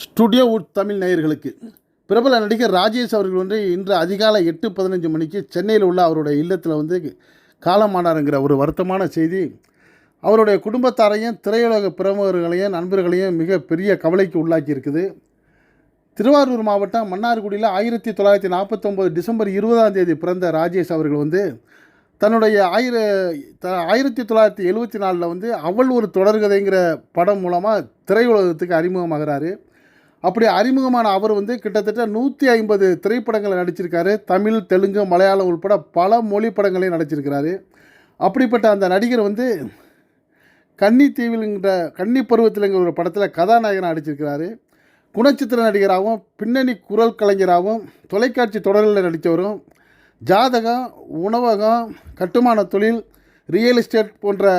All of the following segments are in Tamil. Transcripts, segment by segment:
ஸ்டுடியோ உட் தமிழ் நேயர்களுக்கு. பிரபல நடிகர் ராஜேஷ் அவர்கள் வந்து இன்று அதிகாலை எட்டு பதினஞ்சு மணிக்கு சென்னையில் உள்ள அவருடைய இல்லத்தில் வந்து காலமானாருங்கிற ஒரு வருத்தமான செய்தி. அவருடைய குடும்பத்தாரையும் திரையுலக பிரமுகர்களையும் நண்பர்களையும் மிக பெரிய கவலைக்கு உள்ளாக்கி இருக்குது திருவாரூர் மாவட்டம் மன்னார்குடியில் ஆயிரத்தி தொள்ளாயிரத்தி நாற்பத்தொம்போது டிசம்பர் இருபதாம் தேதி பிறந்த ராஜேஷ் அவர்கள் வந்து தன்னுடைய ஆயிர த ஆயிரத்தி தொள்ளாயிரத்தி எழுபத்தி நாலில் வந்து அவள் ஒரு தொடர்கதைங்கிற படம் மூலமாக திரையுலகத்துக்கு அறிமுகமாகிறாரு. அப்படி அறிமுகமான அவர் வந்து கிட்டத்தட்ட நூற்றி ஐம்பது திரைப்படங்களை நடிச்சிருக்காரு. தமிழ் தெலுங்கு மலையாளம் உள்பட பல மொழி படங்களையும் நடிச்சிருக்கிறாரு. அப்படிப்பட்ட அந்த நடிகர் வந்து கன்னி தீவில்ங்கிற கன்னி பருவத்தில்ங்கிற ஒரு படத்தில் கதாநாயகனாக நடிச்சிருக்கிறாரு. குணச்சித்திர நடிகராகவும் பின்னணி குரல் கலைஞராகவும் தொலைக்காட்சி தொடர்களில் நடித்தவரும் ஜாதகம் உணவகம் கட்டுமான தொழில் ரியல் எஸ்டேட் போன்ற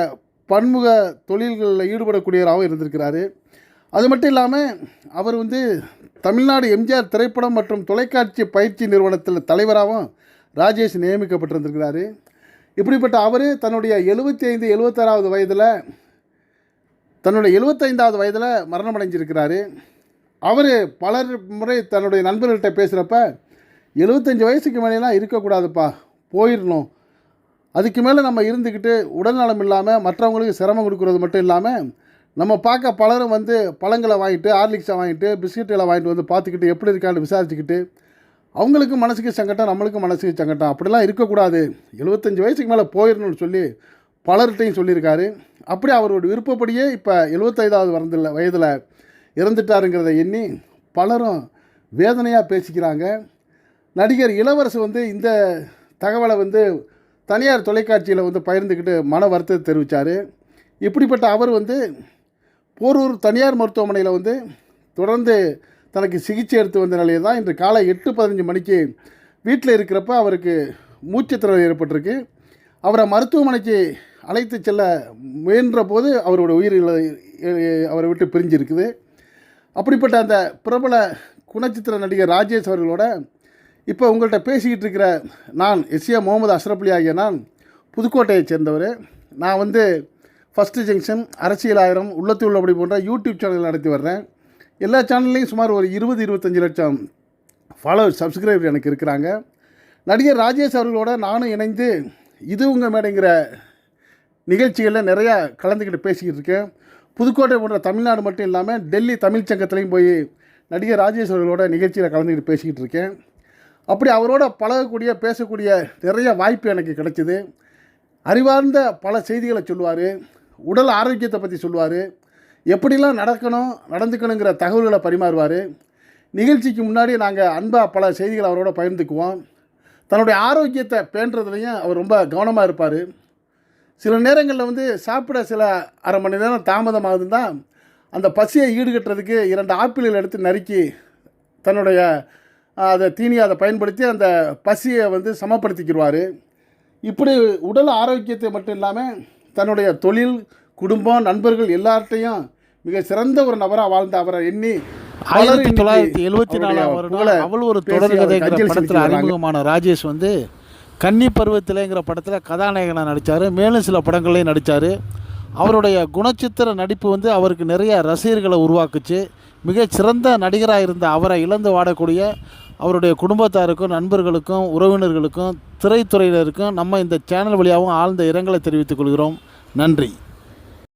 பன்முக தொழில்களில் ஈடுபடக்கூடியவராகவும் இருந்திருக்கிறாரு. அது மட்டும் இல்லாமல் அவர் வந்து தமிழ்நாடு எம்ஜிஆர் திரைப்படம் மற்றும் தொலைக்காட்சி பயிற்சி நிறுவனத்தில் தலைவராகவும் ராஜேஷ் நியமிக்கப்பட்டிருந்திருக்கிறாரு. இப்படிப்பட்ட அவர் தன்னுடைய எழுபத்தி ஐந்து எழுபத்தாறாவது வயதில் தன்னுடைய எழுபத்தைந்தாவது வயதில் மரணமடைஞ்சிருக்கிறாரு. அவர் பலர் முறை தன்னுடைய நண்பர்கள்ட்ட பேசுகிறப்ப எழுபத்தஞ்சி வயசுக்கு மேலேலாம் இருக்கக்கூடாதுப்பா போயிடணும். அதுக்கு மேலே நம்ம இருந்துக்கிட்டு உடல்நலம் இல்லாமல் மற்றவங்களுக்கு சிரமம் கொடுக்குறது மட்டும் இல்லாமல் நம்ம பார்க்க பலரும் வந்து பழங்களை வாங்கிட்டு ஹார்லிக்ஸை வாங்கிட்டு பிஸ்கெட்டுகளை வாங்கிட்டு வந்து பார்த்துக்கிட்டு எப்படி இருக்கான்னு விசாரிச்சுக்கிட்டு அவங்களுக்கும் மனசுக்கு சங்கட்டம் நம்மளுக்கும் மனசுக்கு சங்கட்டம். அப்படிலாம் இருக்கக்கூடாது. எழுபத்தஞ்சி வயசுக்கு மேலே போயிடணும்னு சொல்லி பலர்கிட்டையும் சொல்லியிருக்காரு. அப்படி அவரோட விருப்பப்படியே இப்போ எழுபத்தைதாவது வரதில்ல வயதில் இறந்துட்டாருங்கிறத எண்ணி பலரும் வேதனையாக பேசிக்கிறாங்க. நடிகர் இளவரசு வந்து இந்த தகவலை வந்து தனியார் தொலைக்காட்சியில் வந்து பகிர்ந்துக்கிட்டு மன வருத்தத்தை தெரிவித்தார் இப்படிப்பட்ட அவர் வந்து போரூர் தனியார் மருத்துவமனையில் வந்து தொடர்ந்து தனக்கு சிகிச்சை எடுத்து வந்த நிலையில் தான் இன்று காலை எட்டு பதினஞ்சு மணிக்கு வீட்டில் இருக்கிறப்ப அவருக்கு மூச்சுத்திறல் ஏற்பட்டிருக்கு. அவரை மருத்துவமனைக்கு அழைத்து செல்ல முயன்ற போது அவரோட உயிரிழ அவரை விட்டு பிரிஞ்சிருக்குது. அப்படிப்பட்ட அந்த பிரபல குணச்சித்திர நடிகர் ராஜேஷ் அவர்களோட இப்போ உங்கள்கிட்ட பேசிக்கிட்டு இருக்கிற நான் எஸ்ஏ முகமது அஷ்ரப்லி ஆகிய நான் புதுக்கோட்டையைச் சேர்ந்தவர். நான் வந்து ஃபஸ்ட்டு ஜங்ஷன் அரசியல் ஆயிரம் உள்ளத்தில் உள்ளபடி போன்ற யூடியூப் சேனல் நடத்தி வர்றேன். எல்லா சேனல்லையும் சுமார் ஒரு இருபது இருபத்தஞ்சி லட்சம் ஃபாலோவர் சப்ஸ்கிரைபர் எனக்கு இருக்கிறாங்க. நடிகர் ராஜேஷ் அவர்களோட நானும் இணைந்து இது உங்கள் மேடைங்கிற நிகழ்ச்சிகளில் நிறையா கலந்துக்கிட்டு பேசிக்கிட்டு இருக்கேன். புதுக்கோட்டை போன்ற தமிழ்நாடு மட்டும் இல்லாமல் டெல்லி தமிழ் சங்கத்துலேயும் போய் நடிகர் ராஜேஷ் அவர்களோட நிகழ்ச்சியில் கலந்துக்கிட்டு பேசிக்கிட்டு இருக்கேன். அப்படி அவரோட பழகக்கூடிய பேசக்கூடிய நிறைய வாய்ப்பு எனக்கு கிடைச்சிது. அறிவார்ந்த பல செய்திகளை சொல்லுவார். உடல் ஆரோக்கியத்தை பற்றி சொல்லுவார். எப்படிலாம் நடக்கணும் நடந்துக்கணுங்கிற தகவல்களை பரிமாறுவார். நிகழ்ச்சிக்கு முன்னாடி நாங்கள் அன்பாக பல செய்திகளை அவரோட பகிர்ந்துக்குவோம். தன்னுடைய ஆரோக்கியத்தை பேணுறதுலையும் அவர் ரொம்ப கவனமாக இருப்பார். சில நேரங்களில் வந்து சாப்பிட சில அரை மணி நேரம் தாமதமாகுதுன்னா அந்த பசியை ஈடுகட்டுறதுக்கு இரண்டு ஆப்பிள்கள் எடுத்து நறுக்கி தன்னுடைய அதை தீனியை அதை பயன்படுத்தி அந்த பசியை வந்து சமப்படுத்திக்கிடுவார் இப்படி உடல் ஆரோக்கியத்தை மட்டும் இல்லாமல் தன்னுடைய தொழில் குடும்பம் நண்பர்கள் எல்லார்ட்டையும் மிக சிறந்த ஒரு நபராக வாழ்ந்த அவரை எண்ணி ஆயிரத்தி தொள்ளாயிரத்தி எழுபத்தி நாலாம் வருடம் அவள் ஒரு தொடர்கதைங்கிற படத்தில் அறிமுகமான ராஜேஷ் வந்து கன்னி பருவத்திலேங்கிற படத்தில் கதாநாயகனாக நடித்தார் மேலும் சில படங்களையும் நடித்தார் அவருடைய குணச்சித்திர நடிப்பு வந்து அவருக்கு நிறைய ரசிகர்களை உருவாக்குச்சு. மிகச்சிறந்த நடிகராக இருந்த அவரை இழந்து வாடக்கூடிய அவருடைய குடும்பத்தாருக்கும் நண்பர்களுக்கும் உறவினர்களுக்கும் திரைத்துறையினருக்கும் நம்ம இந்த சேனல் வழியாகவும் ஆழ்ந்த இரங்கலை தெரிவித்துக் கொள்கிறோம். நன்றி.